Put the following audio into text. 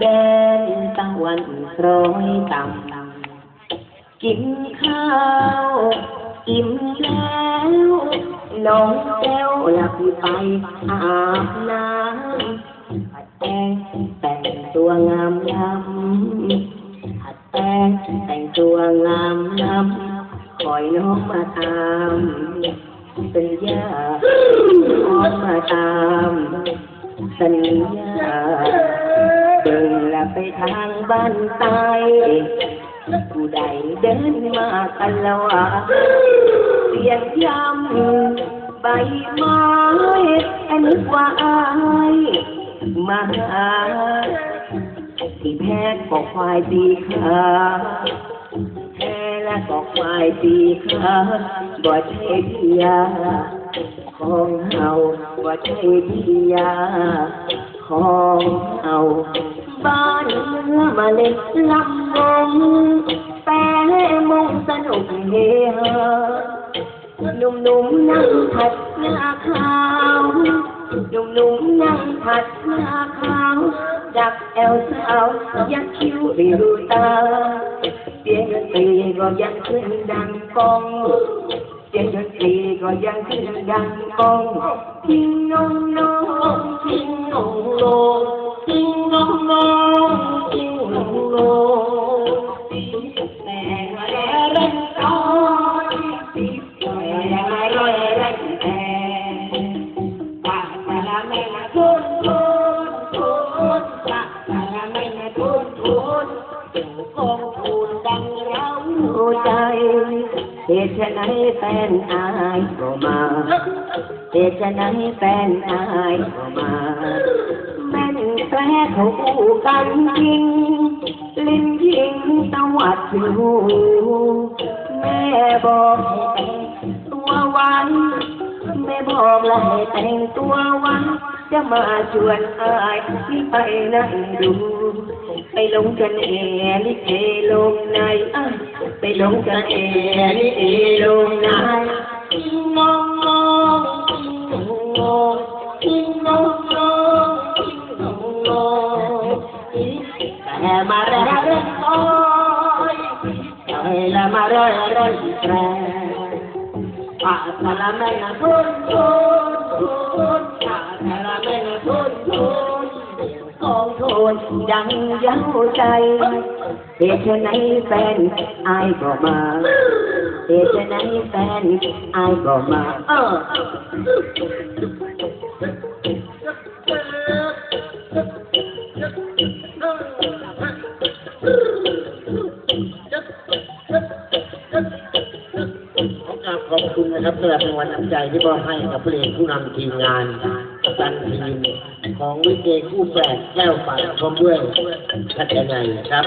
แดนตะวันคล้อยต่ำกินข้าวอิ่มแล้วน้องแก้วหลับไปอาบน้ำหัดแต่งแต่งตัวงามลำหัดแต่งแต่งตัวงามลำคอยน้องมาตาม สัญญาน้องมาตามสัญญา เบิ่งและไปทางบ้านใต้ผู้ใดเดินมากันละวะเสียงย้ำใบไม้อันว่าอายมาหาที่แพ้ก็ควายตีขาแพ้และก็ควายตีขาบ่ใช่พิยาของเฮาบ่ใช่พิยา ของเฮาบ้านมาเล่นลำวงแต่มงสนุกเฮฮาหนุ่มๆนั่งผัดหน้าขาวหนุ่มๆนั่งผัดหน้าขาวดักแอลสาวยักคิ้วริวตาเสียงตรีก็ยังขึ้นดังกอง Trên đất thì có dân thiên đăng con Thiên nông nông, thiên nông lô Thiên nông nông, thiên nông lô Mẹ mẹ răng con Mẹ mẹ rồi răng mẹ Bà mẹ mẹ thương ใจเหตุไหนแฟนอายก็มาเหตุไหนแฟนอายก็มา แม่นแฝงเขาคู่กันยิง ลิ้นยิงตวัดอยู่แม่บอกต่งตัวไว้แม่บอกและใแต่งตัววันจะมาชวนอายที่ไปนั่งดู ไปลงกันเอลิเอลงในอ lung ka e ni e lung na in no in no in no in no no la ma ra ra ra oi oi la ma ra ra ra ra pa pa la ma na thun thun thun pa องโทนดังเย้าใจเหตุไหนแฟนอายก็มาเหตุไหนแฟนอายก็มาเออขอบขอบคุณนะครับสำหรับรางวัลน้ำใจที่มอบให้กับผู้เอกผู้นำทีมงาน จันทีมของวิเกคู่แฝดแก้วปัดพร้อมด้วยชัดยังไงครับ